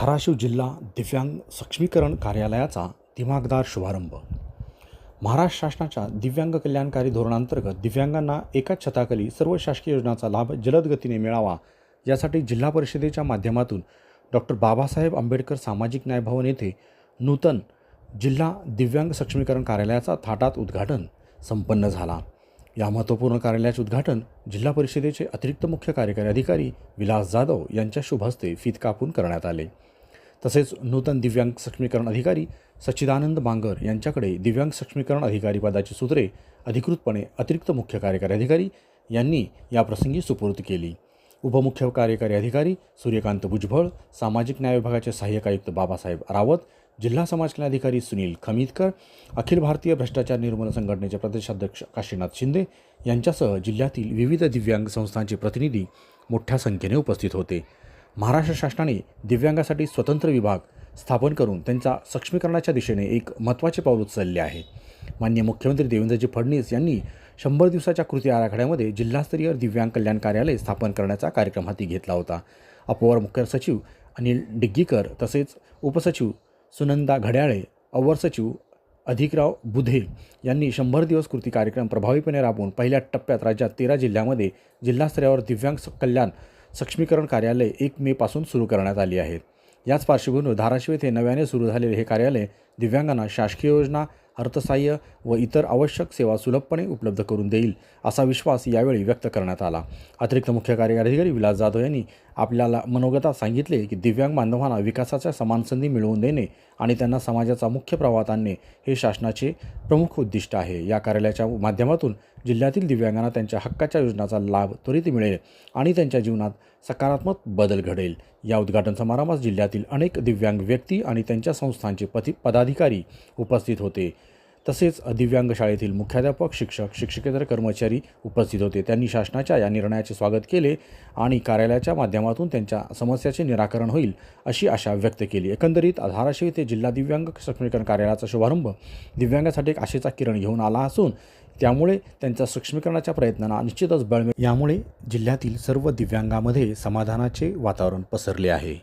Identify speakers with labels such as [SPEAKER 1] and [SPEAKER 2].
[SPEAKER 1] धाराशिव जिल्हा दिव्यांग सक्षमीकरण कार्यालयाचा दिमागदार शुभारंभ. महाराष्ट्र शासनाच्या दिव्यांग कल्याणकारी धोरणांतर्गत दिव्यांगांना एकाच छताखाली सर्व शासकीय योजनांचा लाभ जलद गतीने मिळावा यासाठी जिल्हा परिषदेच्या माध्यमातून डॉक्टर बाबासाहेब आंबेडकर सामाजिक न्याय भवन येथे नूतन जिल्हा दिव्यांग सक्षमीकरण कार्यालयाचा थाटात उद्घाटन संपन्न झाला. या महत्त्वपूर्ण कार्यालयाचे उद्घाटन जिल्हा परिषदेचे अतिरिक्त मुख्य कार्यकारी अधिकारी विलास जाधव यांच्या शुभ हस्ते फीत कापून करण्यात आले. तसेच नूतन दिव्यांग सक्षमीकरण अधिकारी सच्चिदानंद बांगर यांच्याकडे दिव्यांग सक्षमीकरण अधिकारी पदाची सूत्रे अधिकृतपणे अतिरिक्त मुख्य कार्यकारी अधिकारी यांनी याप्रसंगी सुपूर्द केली. उपमुख्य कार्यकारी अधिकारी सूर्यकांत भुजबळ सामाजिक न्याय विभागाचे सहाय्यक आयुक्त बाबासाहेब रावत जिल्हा समाज कल्याण अधिकारी सुनील खमीतकर अखिल भारतीय भ्रष्टाचार निर्मूलन संघटनेचे प्रदेशाध्यक्ष काशीनाथ शिंदे यांच्यासह जिल्ह्यातील विविध दिव्यांग संस्थांचे प्रतिनिधी मोठ्या संख्येने उपस्थित होते. महाराष्ट्र शासनाने दिव्यांगासाठी स्वतंत्र विभाग स्थापन करून त्यांचा सक्षमीकरणाच्या दिशेने एक महत्त्वाचे पाऊल उचलले आहे. मान्य मुख्यमंत्री देवेंद्रजी फडणवीस यांनी शंभर दिवसाच्या कृती आराखड्यामध्ये जिल्हास्तरीय दिव्यांग कल्याण कार्यालय स्थापन करण्याचा कार्यक्रम हाती घेतला होता. अपर मुख्य सचिव अनिल डिग्गीकर तसेच उपसचिव सुनंदा घड्याळे अवर सचिव अधिकराव बुधे यांनी शंभर दिवस कृती कार्यक्रम प्रभावीपणे राबवून पहिल्या टप्प्यात राज्यात तेरा जिल्ह्यामध्ये जिल्हास्तरावर दिव्यांग स- कल्याण सक्षमीकरण कार्यालय एक मेपासून सुरू करण्यात आली आहेत याच पार्श्वभूमीवर धाराशिव येथे नव्याने सुरू झालेले हे कार्यालय दिव्यांगांना शासकीय योजना अर्थसहाय्य व इतर आवश्यक सेवा सुलभपणे उपलब्ध करून देईल असा विश्वास यावेळी व्यक्त करण्यात आला. अतिरिक्त मुख्य कार्यकारी अधिकारी विलास जाधव यांनी आपल्याला मनोगतात सांगितले की दिव्यांग बांधवांना विकासाच्या समान संधी मिळवून देणे आणि त्यांना समाजाचा मुख्य प्रवाहात आणणे हे शासनाचे प्रमुख उद्दिष्ट आहे. या कार्यालयाच्या माध्यमातून जिल्ह्यातील दिव्यांगांना त्यांच्या हक्काच्या योजनाचा लाभ त्वरित मिळेल आणि त्यांच्या जीवनात सकारात्मक बदल घडेल. या उद्घाटन समारंभात जिल्ह्यातील अनेक दिव्यांग व्यक्ती आणि त्यांच्या संस्थांचे पति पदाधिकारी उपस्थित होते. तसेच दिव्यांग शाळेतील मुख्याध्यापक शिक्षक शिक्षकेतर कर्मचारी उपस्थित होते. त्यांनी शासनाच्या या निर्णयाचे स्वागत केले आणि कार्यालयाच्या माध्यमातून त्यांच्या समस्याचे निराकरण होईल अशी आशा व्यक्त केली. एकंदरीत धाराशिव येथे जिल्हा दिव्यांग सक्षमीकरण कार्यालयाचा शुभारंभ दिव्यांगासाठी एक आशेचा किरण घेऊन आला असून त्यामुळे त्यांच्या सक्षमीकरणाच्या प्रयत्नांना निश्चितच बळ मिळेल. यामुळे जिल्ह्यातील सर्व दिव्यांगामध्ये समाधानाचे वातावरण पसरले आहे.